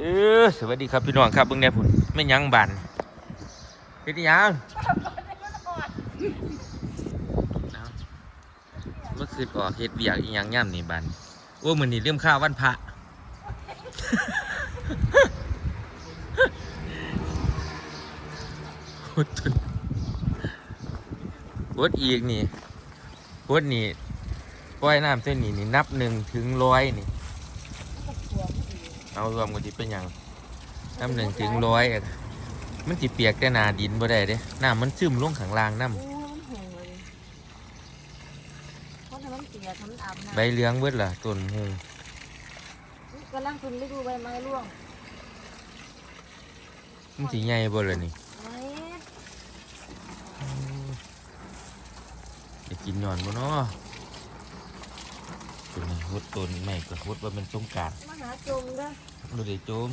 เออสวัสดีครับพี่น้องครับเบิ่งแน่พุ่นไม่ยังบานเฮ็ดยังเมื่อคืนออกเฮ็ดเวียกอีหยังย่ำนี่บานโอ้มือนี้เริ่มข้าววันพระโคตรโคตรอีกนี่โคตรนี่ปล่อยน้ำเส้นนี่นี่นับหนึ่งถึงร้อยนี่ เอารวมกันที่เป็นหยังน้ำหนึ่งถึงร้อยอะมันจิเปียกแต่หนาดินบ่ได้เด้น้ำมันซึมลงข้างล่างน้อู้มันแห้งเลยเพราะถ้ามันเปียกถ้ามันอาบำน้ำใบเหลืองเบิดล่ะต้นหูกำลังคุณฤดูใบไม้ร่วงมันสิใหญ่บ่ล่ะนี่ไม้จะกินหย่อนบ่เนาะต้นนี้ ฮดต้นไม่ก็ฮดว่ามันสงการมาหาจมเด้อบ่ได้โจม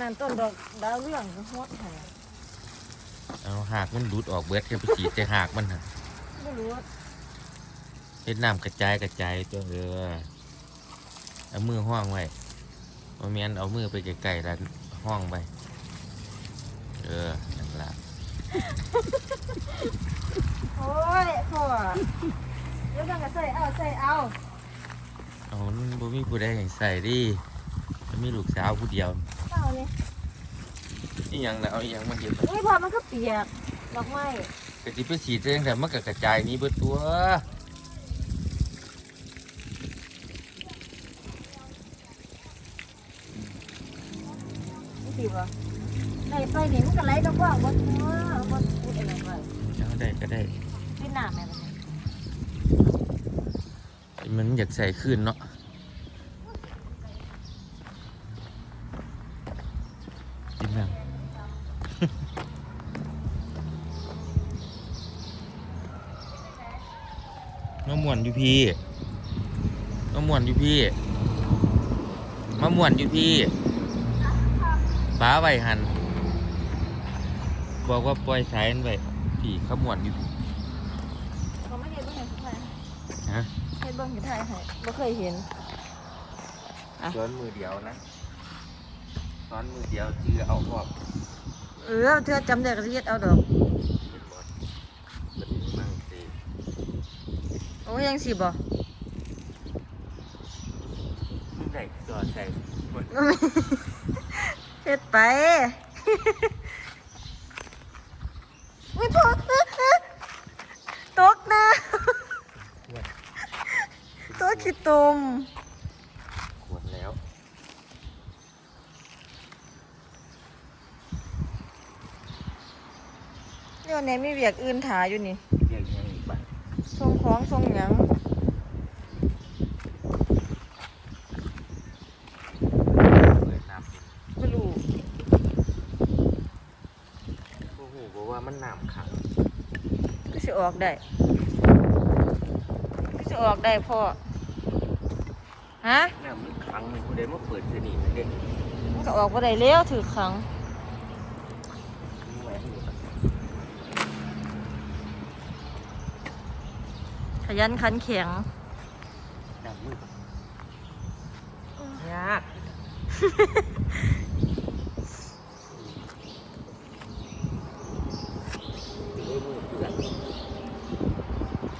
นั่นต้นดอกดาวเรื่องก็ฮอดแท้เอาหากมันดูดออกเบิดแค่ไปฉีดแต่หากมันหั่นไม่รู้เฮ็ดน้ำกระจายกระจายตัวเออเอามือห้องไว้บ่แม่นเอามือไปไกลๆแล้วห้องไปเออนั่นละโอ้ยพ่อ เดี๋ยวกันก็ใส่เอาใส่เอาเอามันบ่มีผู้ใดให้ใส่ดิมันมีลูกสาวผู้เดียวเอานี่นี่ยังนะเอาอีหยังมาเก็บนี่พอมันก็เปียกดอกไม้กะสิไปฉีดเองแต่มันก็กระจายหนี้เบิดตัวนี่สิบ่ได้ไปนี่มันก็ไหลดอกว่าบ่ตัวบ่พูดอะไรไปเอาได้ก็ได้เป็นน้ำแม่บัดนี้ มันอยากใส่ขึ้นเนาะกินน้ำมะม่วนอยู่พี่มะม่วนอยู่พี่มะม่วนอยู่พี่ป้าไว้หันบอกว่าปล่อยสายมันไว้พี่ขมวนอยู่พี่ เขาไม่เห็นเบิ่งเห็นสุดท้าย ฮะ เห็นเบิ่งเห็นท้ายให้บ่เคยเห็นอะซ้อนมือเดียวนะซ้อนมือเดียวจือเอาพวกเออเธอจำได้ก็สิเฮ็ดเอาดอกเป็นบอลเป็นมั่งสิโอ้ยยังสิบ่มึงได้จอดใส่บนเฮ็ดไปไม่พอตกนะ ตัวขี้ตุ่มขวดแล้ว เดี๋ยวนี้มีเวียกอื่นถาอยู่นี่เรียกยังอีกบ้างส่งของส่งหยังเปิดน้ำปิดบ่รู้โอ้โหบอกว่ามันน้ำขังก็สิออกได้ก็สิออกได้พ่อ ฮะน้ำมันขังมันคุณได้มาเปิดเสนีเด็กมันก็ออกบ่ได้แล้วถือขังแหวนอยู่ขยันขันแข็งน้ำมืดยาก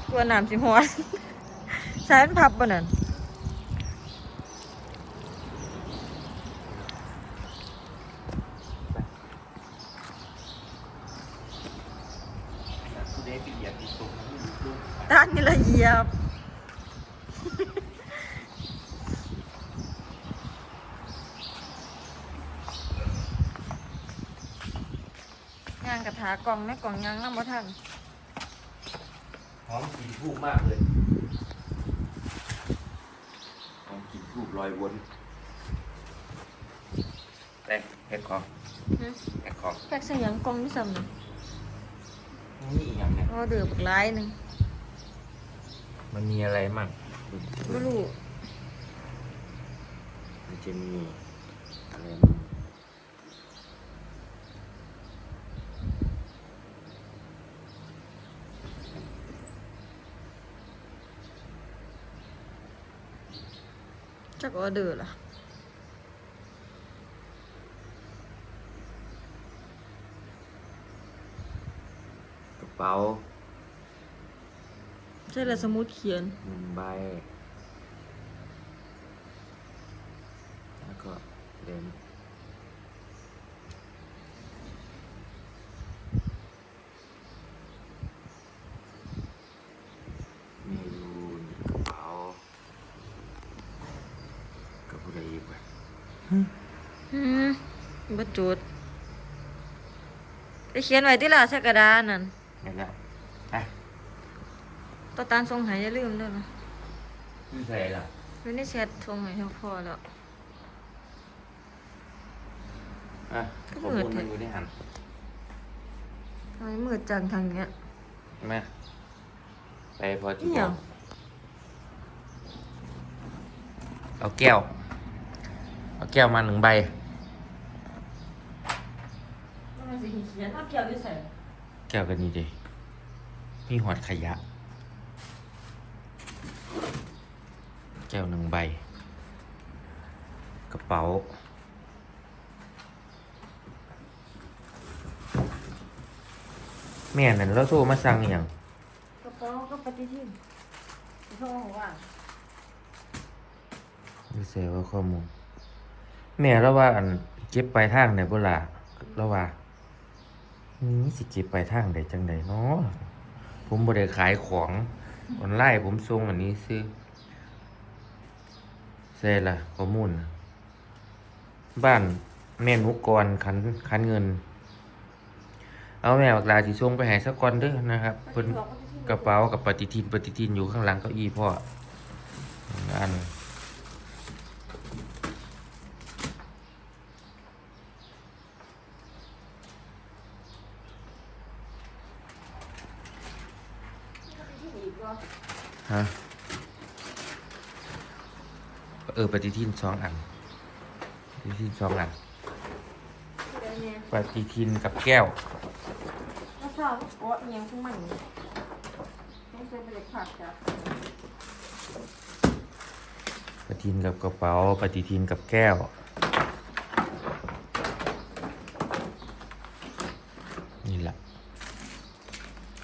กลัวน้ำสิหัวใช้มันพับบ่นั่น คุณได้ไปเหยียบอีกตรงนั้นลู กด้านนี้ละเหยียบงานกระถากล่องในกล่องยางน้ำบ่ทันหอมกลิ่นทูบมากเลยหอมกลิ่นทูบลอยวนไปแพ็คของแพ็คของแพ็กใส่หยังกล่องนี่ซ้ำนี่นี่อีกอย่างเนี่ย อ๋อเดือบกหลายหนึง มันมีอะไรมั่งไม่รู้มันจะมีอะไรมั่งจะกออเดือร์ล่ะกระเป๋า ใช่ละสมุดเขียนหนึ่งใบ แล้วก็เหรียญมีรูนกระเป๋ากับผู้ใดอีกวะอืมบ่จุดไปเขียนไว้ที่ละใส่กระดานนั่นนี่นแหละไป ต่อตานทรงใหายอย่าลืมเด้อนะคือใส่ล่ะไม่ได้แชททรงใหายทั้งพอแล้ว อะข้อมูลมันอยู่ในหันทำไมมืดจังทางเนี้ย มาไปพออีที่หยังเอาแก้ว เอาแก้วมาหนึ่งใบมันสิเขียนเอาเกี่ยวอยู่ใส่แก้วกันนี่ดิมีหอดขยะ แก้วหนึ่ง ใบ กระเป๋า แม่นั่นเราโทรมาสั่งอหย่างกระเป๋าก็ปฏิทินโทรว่าไม่ใช่ว่าข้อมูล แม่เราว่าอันเก็บปลายทางเนี่ยบ่ล่ะเราว่านี่สิเก็บปลายทางได้จังไดเนาะผมบ่ได้ขายของออนไลน์ผมส่งอันนี้ซื้อ ใช่ล่ะข้อมูล บ้านแม่นุกกรคันคันเงิน เอาแม่บักลาสิส่งไปให้สักก่อนเด้อนะครับเพิ่นกระเป๋ากับปฏิทินปฏิทินอยู่ข้างหลังเก้าอี้พ่ออันฮะ เออปฏิทินสองอันปฏิทินสองอันปฏิทินกับแก้วแล้วทราบว่าเอียงของมันไม่เคยไปเลยผักจ้ะปฏิทินกับกระเป๋าปฏิทินกับแก้วนี่แหละ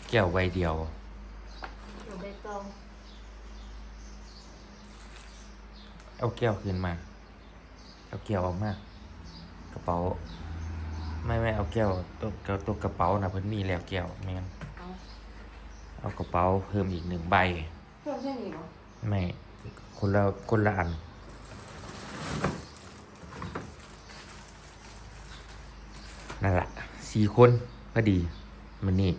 แก้วใบเดียว อยู่ใบตอง เอาแก้วคืนมา เอาแก้วออกมากระเป๋า ไม่ไม่เอาแก้วตัวตัวตัวกระเป๋านะเพิ่นมีแล้วแก้วไม่งั้นเอาเอากระเป๋าเพิ่มอีกหนึ่งใบ เพิ่มเส้นอีกเหรอไม่คนละคนละอัน นั่นแหละสี่คนพอดีมันนี่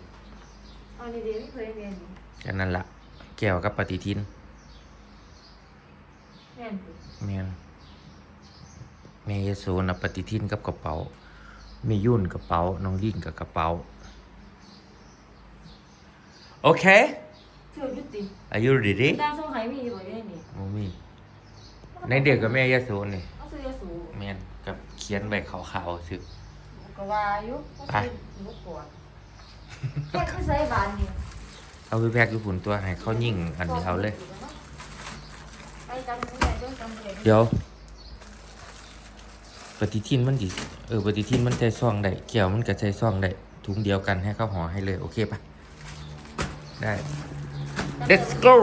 เอาดีๆไม่เคยเรียนนี่กันนั่นละแก้วกับปฏิทินแม่ นสิแม่นแม่ยโซนะปฏิทินกับกระเป๋าแม่ยุ่นกระเป๋า น้องลิ่งกับกระเป๋า โอเค เชื่อยุติ Are you ready ตาทรงไหายมีอยู่บ่ได้นี่โมมี่ในเด็กกับแม่ยโซนี่เอาซื้อยาสูบแม่นกับเขียนใบขาวๆซึก็ว่าอยู่เอาซื้อลูกกวดแค่คือใส่บานนี่เอาไปแพ็กอยู่ฝุ่นตัวให้เขายิ่งอันนี้เอาเลยไปจำไม่ได้เรื่องจำเลย เดี๋ยว ปฏิทินมันดิเออปฏิทินมันใช้ซองได้เกี่ยวมันก็ใช้ซองได้ถุงเดียวกันให้เขาห่อให้เลย โอเคปะได้ let's go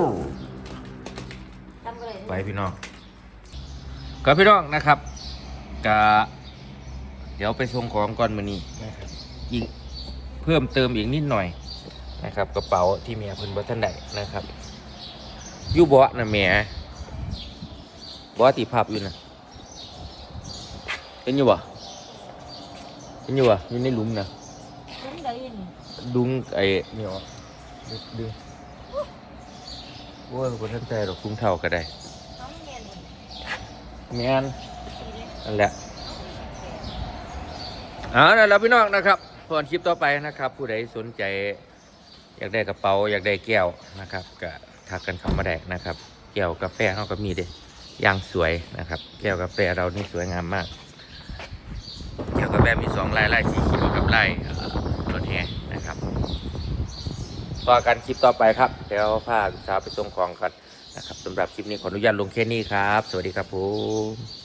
จำเลยไปพี่น้องก็พี่น้องนะครับกะเดี๋ยวไปส่งของก่อนมือนี้นะครับอีกเพิ่มเติมอีกนิดหน่อยนะครับ กระเป๋าที่เมียเพิ่นบ่ทันได้นะครับอยู่เบาะนะเมีย เบาะที่พับอยู่นะเห็นอยู่บ่เห็นอยู่บ่อยู่ในหลุมนะจำได้ยังดุงไอ้นี่อ๋อดึงดึงโอ้ยบ่ทันใจหรอกคุ้งเท่าก็ได้น้องเรียนนี่แม่นนั่นแหละเอานั่นแหล้วพี่น้องนะครับพอนคลิปต่อไปนะครับ ผู้ใดสนใจ อยากได้กระเป๋า อยากได้แก้วนะครับก็ทักกันเข้ามาได้นะครับ แก้วกาแฟเขาก็มีเด้ อย่างสวยนะครับ แก้วกาแฟเรานี่สวยงามมาก แก้วกาแฟมีสองลายลายสีเขียวกับลายรถแห่นะครับต่อกันคลิปต่อไปครับ เดี๋ยวพาสาวไปส่งของกันนะครับสำหรับคลิปนี้ขออนุญาตลงแค่นี้ครับ สวัสดีครับผม